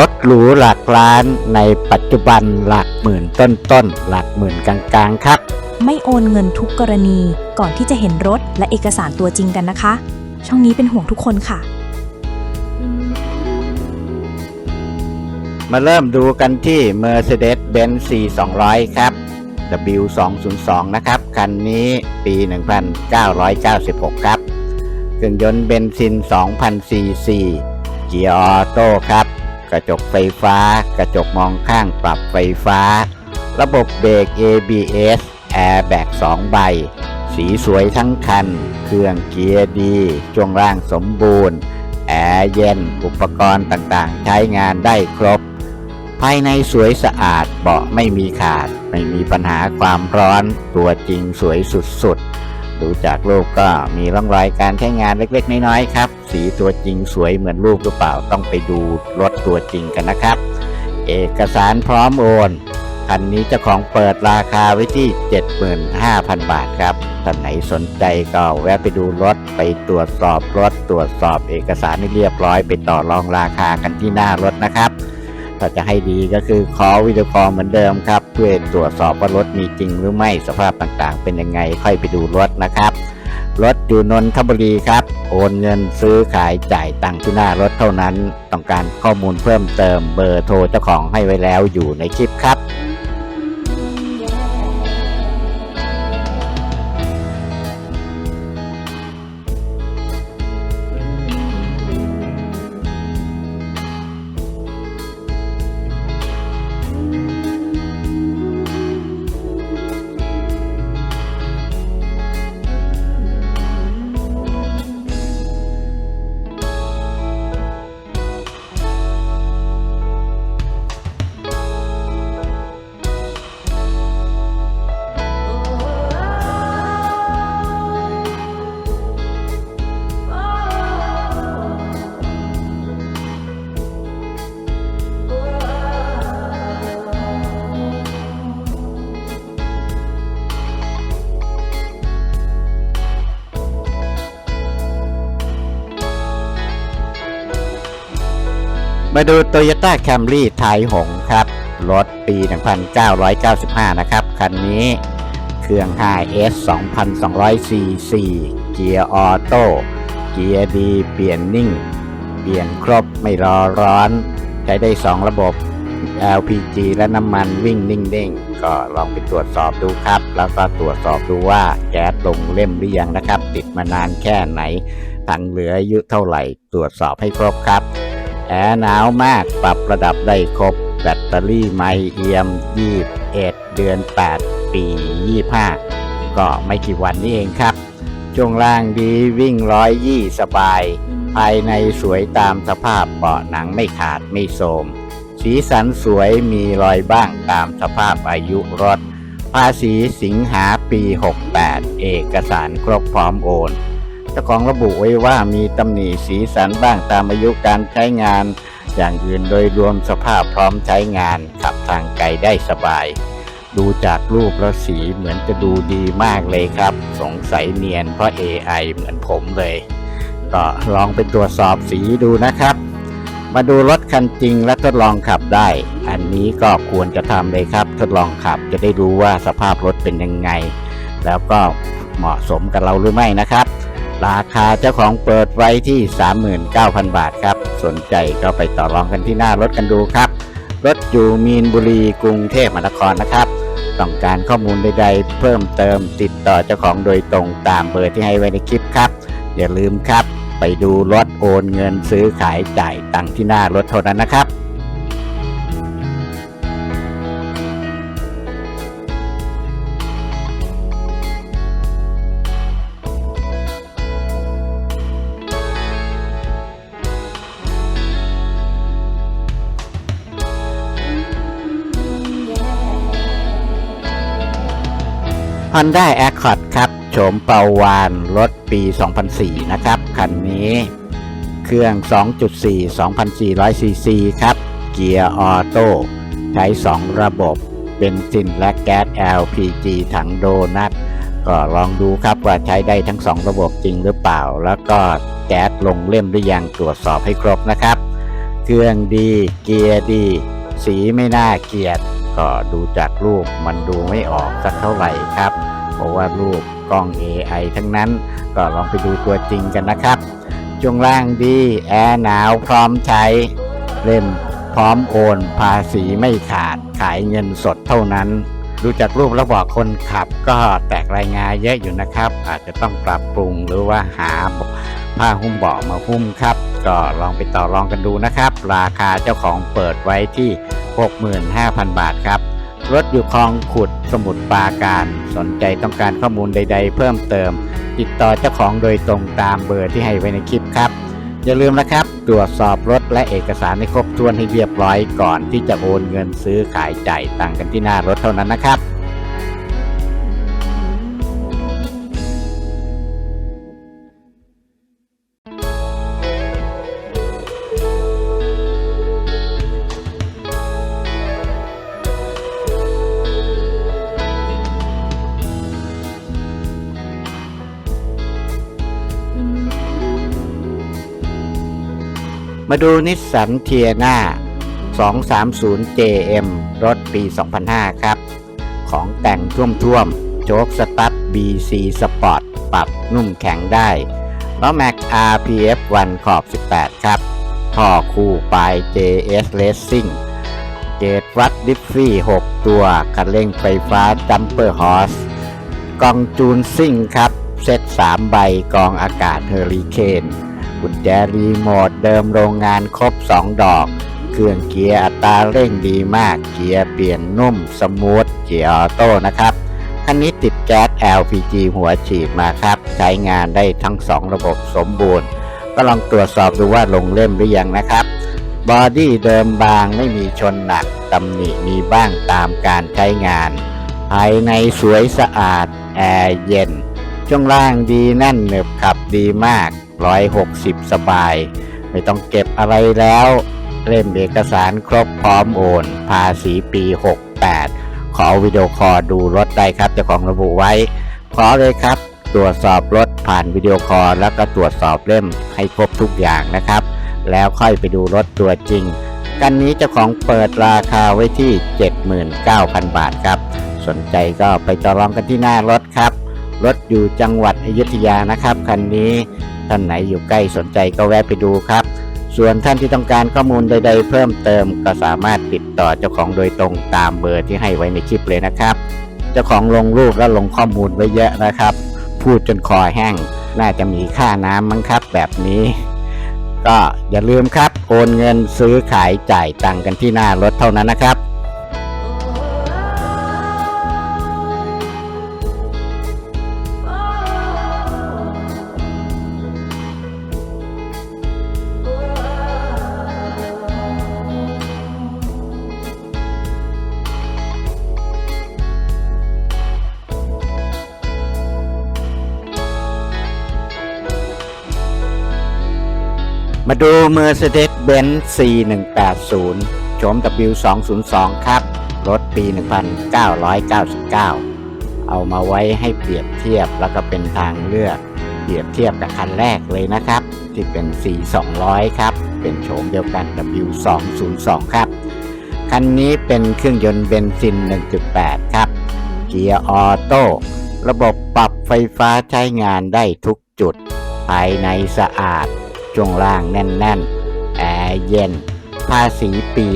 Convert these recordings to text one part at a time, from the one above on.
รถหรูหลักล้านในปัจจุบันหลักหมื่นต้นต้นๆหลักหมื่นกลางๆครับ ไม่โอนเงินทุกกรณีก่อนที่จะเห็นรถและเอกสารตัวจริงกันนะคะ ช่องนี้เป็นห่วงทุกคนค่ะ มาเริ่มดูกันที่ Mercedes-Benz C200 ครับ W202 นะครับ คันนี้ปี 1996 ครับเครื่องยนต์เบนซิน 2,000ซีซีเกียร์ออโต้ครับ กระจกไฟฟ้า กระจกมองข้างปรับไฟฟ้า ระบบเบรก ABS แอร์แบก2ใบ สีสวยทั้งคัน เครื่องเกียร์ดี ช่วงล่างสมบูรณ์ แอร์เย็น อุปกรณ์ต่างๆ ใช้งานได้ครบ ภายในสวยสะอาด เบาะไม่มีขาด ไม่มีปัญหาความร้อน ตัวจริงสวยสุดๆ ดูจากรูปก็มีร่องรอยการใช้งานเล็กๆ น้อยๆครับ สีตัวจริงสวยเหมือนรูปหรือเปล่าต้องไปดูรถตัวจริงกันนะครับ เอกสารพร้อมโอนคันนี้เจ้าของเปิดราคาไว้ที่ 75,000 บาทครับท่านไหนสนใจก็แวะไปดูรถไปตรวจสอบรถตรวจสอบเอกสารให้เรียบร้อย ไปต่อรองราคากันที่หน้ารถนะครับ ถ้าจะให้ดีก็คือขอวิดีโอคอลเหมือนเดิมครับ เพื่อตรวจสอบว่ารถมีจริงหรือไม่สภาพต่างๆ เป็นยังไงค่อยไปดูรถนะครับ รถอยู่นนทบุรีครับ โอนเงินซื้อขายจ่ายตังค์ที่หน้ารถเท่านั้น ต้องการข้อมูลเพิ่มเติมเบอร์โทรเจ้าของให้ไว้แล้วอยู่ในคลิปครับ มาดู Toyota Camry ไทยหงครับ รถปี 1995 นะครับ คันนี้เครื่อง 5S 2,200 cc เกียร์ออโต้เกียร์ดีเปลี่ยนนิ่ง เปลี่ยนครบไม่รอร้อน ใช้ได้ 2 ระบบ LPG และน้ำมันวิ่งนิ่งเด้งก็ลองไปตรวจสอบดูครับ แล้วก็ตรวจสอบดูว่าแก๊สลงเล่มหรือยังนะครับ ติดมานานแค่ไหนถังเหลืออายุเท่าไหร่ตรวจสอบให้ครบครับ หนาวมากปรับระดับได้ครบ แบตเตอรี่ไม่เอียม21เดือน 8 ปี 25 ก็ไม่กี่วันนี้เองครับ ช่วงล่างดีวิ่งร้อยยี่สบาย ภายในสวยตามสภาพเบาะหนังไม่ขาดไม่โทมสีสันสวยมีรอยบ้างตามสภาพอายุรถ ภาษีสิงหาปี 68 เอกสารครบพร้อมโอน เจ้าของระบุไว้ว่ามีตำหนิสีสันบ้างตามอายุการใช้งาน อย่างอื่นโดยรวมสภาพพร้อมใช้งานขับทางไกลได้สบาย ดูจากรูปแล้วสีเหมือนจะดูดีมากเลยครับ สงสัยเนียนเพราะ AI เหมือนผมเลย ก็ลองไปตรวจสอบสีดูนะครับมาดูรถคันจริงและทดลองขับได้ อันนี้ก็ควรจะทำเลยครับ ทดลองขับจะได้รู้ว่าสภาพรถเป็นยังไง แล้วก็เหมาะสมกับเราหรือไม่นะครับ ราคาเจ้าของเปิดไว้ที่ 39,000 บาทครับ สนใจก็ไปต่อรองกันที่หน้ารถกันดูครับ รถอยู่มีนบุรีกรุงเทพมหานครนะครับ ต้องการข้อมูลใดๆ เพิ่มเติมติดต่อเจ้าของโดยตรงตามเบอร์ที่ให้ไว้ในคลิปครับ อย่าลืมครับ ไปดูรถโอนเงินซื้อขายจ่ายตังที่หน้ารถเท่านั้นนะครับ Honda Accord ครับ โฉมเปาวาน รถปี 2004 นะครับ คันนี้ เครื่อง 2.4 2,400 ซีซีครับ เกียร์ออโต้ ใช้ 2 ระบบ เบนซินและแก๊ส LPG ถังโดนัท ก็ลองดูครับว่าใช้ได้ทั้ง 2 ระบบจริงหรือเปล่า แล้วก็แก๊สลงเล่มหรือยังตรวจสอบให้ครบนะครับ เครื่องดี เกียร์ดี สีไม่น่าเกลียดก็ดูจากรูปมันดูไม่ออกสักเท่าไหร่ครับ เพราะว่ารูปกล้อง AI ทั้งนั้นก็ลองไปดูตัวจริงกันนะครับช่วงล่างดีแอร์หนาวพร้อมใช้ เล่มพร้อมโอนภาษีไม่ขาดขายเงินสดเท่านั้น ดูจากรูปแล้วบอกคนขับก็แตกรายงานเยอะอยู่นะครับ อาจจะต้องปรับปรุงหรือว่าหาผ้าหุ้มเบาะมาหุ้มครับ ก็ลองไปต่อรองกันดูนะครับ ราคาเจ้าของเปิดไว้ที่ 65,000 บาทครับ รถอยู่คลองขุดสมุทรปราการ สนใจต้องการข้อมูลใด ๆ เพิ่มเติม ติดต่อเจ้าของโดยตรงตามเบอร์ที่ให้ไว้ในคลิปครับ อย่าลืมนะครับ ตรวจสอบรถและเอกสารให้ครบถ้วนให้เรียบร้อยก่อนที่จะโอนเงินซื้อขายจ่ายตังกันที่หน้ารถเท่านั้นนะครับ ดูนิสสันเทียนา 230 JM รถปี 2005 ครับ ของแต่งท่วมๆ โจ๊กสตั๊ด BC Sport ปรับนุ่มแข็งได้ล้อแม็ก RPF 1ขอบ 18 ครับ ท่อคู่ปลาย JS Racing เกตวัดดิฟฟี่ 6 ตัว คันเร่งไฟฟ้าจัมเปอร์ฮอสกองจูนซิ่งครับ เซต3ใบกองอากาศเฮอริเคน กุญแจรีโมทเดิมโรงงานครบ 2 ดอก เครื่องเกียร์อัตราเร่งดีมาก เกียร์เปลี่ยนนุ่มสมูท เกียร์ออโต้นะครับ คันนี้ติดแก๊ส LPG หัวฉีดมาครับ ใช้งานได้ทั้ง 2 ระบบสมบูรณ์ ก็ลองตรวจสอบดูว่าลงเล่มหรือยังนะครับบอดี้เดิมบางไม่มีชนหนักตำหนิมีบ้างตามการใช้งาน ภายในสวยสะอาด แอร์เย็น ช่วงล่างดีแน่นหนึบขับดีมาก 160 สบาย ไม่ต้องเก็บอะไรแล้ว เล่มเอกสารครบพร้อมโอน ภาษีปี 68 ขอวิดีโอคอลดูรถได้ครับเจ้าของระบุไว้ ขอเลยครับ ตรวจสอบรถผ่านวิดีโอคอลแล้วก็ตรวจสอบเล่มให้ครบทุกอย่างนะครับ แล้วค่อยไปดูรถตัวจริงกันนี้เจ้าของเปิดราคาไว้ที่ 79,000 บาทครับ สนใจก็ไปต่อรองกันที่หน้ารถครับ รถอยู่จังหวัดอยุธยานะครับ คันนี้ ท่านไหนอยู่ใกล้สนใจก็แวะไปดูครับ ส่วนท่านที่ต้องการข้อมูลใด ๆ เพิ่มเติมก็สามารถติดต่อเจ้าของโดยตรงตามเบอร์ที่ให้ไว้ในคลิปเลยนะครับ เจ้าของลงรูปและลงข้อมูลไว้เยอะนะครับ พูดจนคอแห้ง น่าจะมีค่าน้ำมั้งครับแบบนี้ ก็อย่าลืมครับ โอนเงินซื้อขายจ่ายตังค์กันที่หน้ารถเท่านั้นนะครับ มาดู Mercedes-Benz C180 โฉม W202 ครับ รถปี 1999 เอามาไว้ให้เปรียบเทียบแล้วก็เป็นทางเลือก เปรียบเทียบกับคันแรกเลยนะครับ ที่เป็น C200 ครับ เป็นโฉมเดียวกัน W202 ครับ คันนี้เป็นเครื่องยนต์เบนซิน 1.8 ครับ เกียร์ออโต้ ระบบปรับไฟฟ้าใช้งานได้ทุกจุด ภายในสะอาด ช่วงล่างแน่นๆ แอร์เย็น ภาษีปี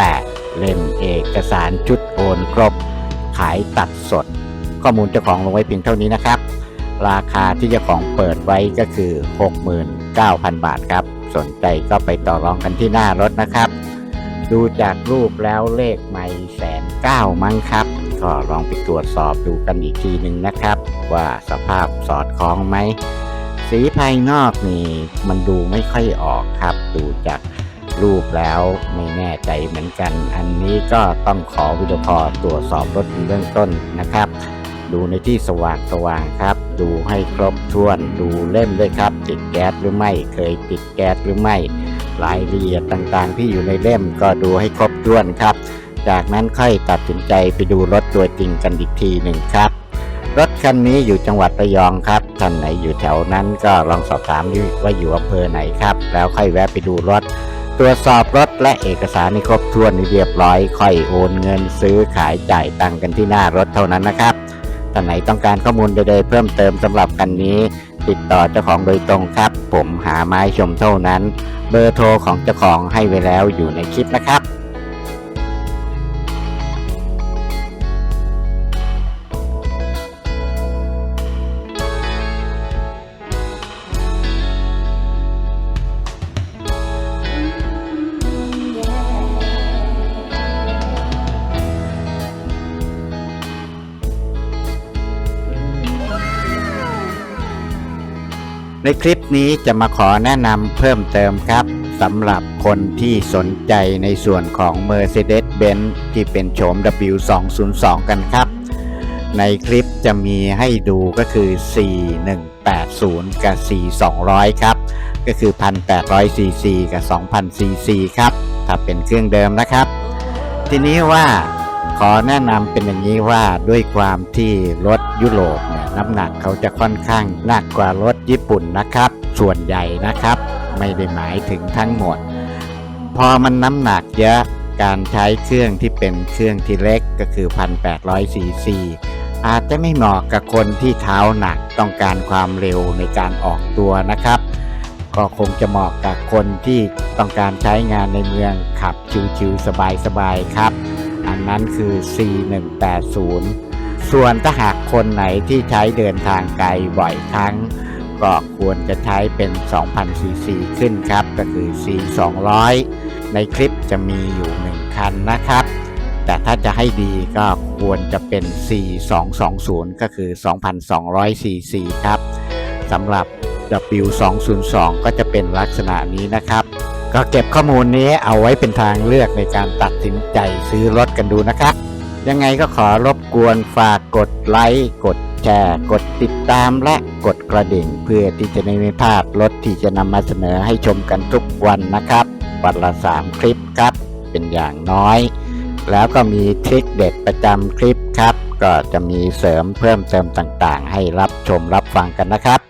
68 เล่มเอกสารชุดโอนครบ ขายตัดสด ข้อมูลเจ้าของลงไว้เพียงเท่านี้นะครับ ราคาที่เจ้าของเปิดไว้ก็คือ 69,000 บาทครับ สนใจก็ไปต่อรองกันที่หน้ารถนะครับ ดูจากรูปแล้วเลขไม่แสนเก้ามั้งครับ ก็ลองไปตรวจสอบดูกันอีกทีหนึ่งนะครับ ว่าสภาพสอดคล้องไหม สีภายนอกนี่มันดูไม่ค่อยออกครับ ดูจากรูปแล้วไม่แน่ใจเหมือนกัน อันนี้ก็ต้องขอวิดีโอคอลตรวจสอบรถเบื้องต้นนะครับ ดูในที่สว่างสว่างๆครับ ดูให้ครบถ้วน ดูเล่มด้วยครับ ติดแก๊สหรือไม่ เคยติดแก๊สหรือไม่ รายละเอียดต่างๆ ที่อยู่ในเล่มก็ดูให้ครบถ้วนครับ จากนั้นค่อยตัดสินใจไปดูรถตัวจริงกันอีกทีหนึ่งครับ รถคันนี้อยู่จังหวัดระยองครับ ท่านไหนอยู่แถวนั้นก็ลองสอบถามดูว่าอยู่อำเภอไหนครับ แล้วค่อยแวะไปดูรถ ตรวจสอบรถและเอกสารให้ครบถ้วนเรียบร้อย ค่อยโอนเงินซื้อขายจ่ายตังค์กันที่หน้ารถเท่านั้นนะครับท่านไหนต้องการข้อมูลใดๆเพิ่มเติมสำหรับคันนี้ ติดต่อเจ้าของโดยตรงครับ ผมหาไม้ชมเท่านั้น เบอร์โทรของเจ้าของให้ไว้แล้วอยู่ในคลิปนะครับ ในคลิปนี้จะมาขอแนะนำเพิ่มเติมครับสำหรับคนที่สนใจในส่วนของ Mercedes-Benz ที่เป็นโฉม W202 กันครับ ในคลิปจะมีให้ดูก็คือ 4180 กับ 4200 ครับ ก็คือ 1,800 cc กับ 2,000 cc ครับ ถ้าเป็นเครื่องเดิมนะครับ ทีนี้ว่าขอแนะนำเป็นอย่างนี้ว่าด้วยความที่รถยุโรปเน้ำหนักเขาจะค่อนข้างหนักกว่ารถญี่ปุ่นนะครับ ส่วนใหญ่นะครับ ไม่ได้หมายถึงทั้งหมด พอมันน้ำหนักเยอะการใช้เครื่องที่เป็นเครื่องที่เล็กก็คือ1,800ซีซีอาจจะไม่เหมาะกับคนที่เท้าหนักต้องการความเร็วในการออกตัวนะครับ ก็คงจะเหมาะกับคนที่ต้องการใช้งานในเมืองขับชิวๆสบายๆครับ อันนั้นคือ C180 ส่วนถ้าหากคนไหนที่ใช้เดินทางไกลบ่อยครั้ง ก็ควรจะใช้เป็น 2,000 ซีซีขึ้นครับ ก็คือ C200 ในคลิปจะมีอยู่ 1 คันนะครับ แต่ถ้าจะให้ดีก็ควรจะเป็น C220 ก็คือ 2,200 ซีซีครับสำหรับ W202 ก็จะเป็นลักษณะนี้นะครับ ก็เก็บข้อมูลนี้เอาไว้เป็นทางเลือกในการตัดสินใจซื้อรถกันดูนะครับ ยังไงก็ขอรบกวนฝากกดไลค์กดแชร์กดติดตามและกดกระดิ่ง เพื่อที่จะไม่พลาดรถที่จะนำมาเสนอให้ชมกันทุกวันนะครับ วันละ 3 คลิปครับ เป็นอย่างน้อย แล้วก็มีทริคเด็ดประจำคลิปครับ ก็จะมีเสริมเพิ่มเติมต่างๆ ให้รับชมรับฟังกันนะครับ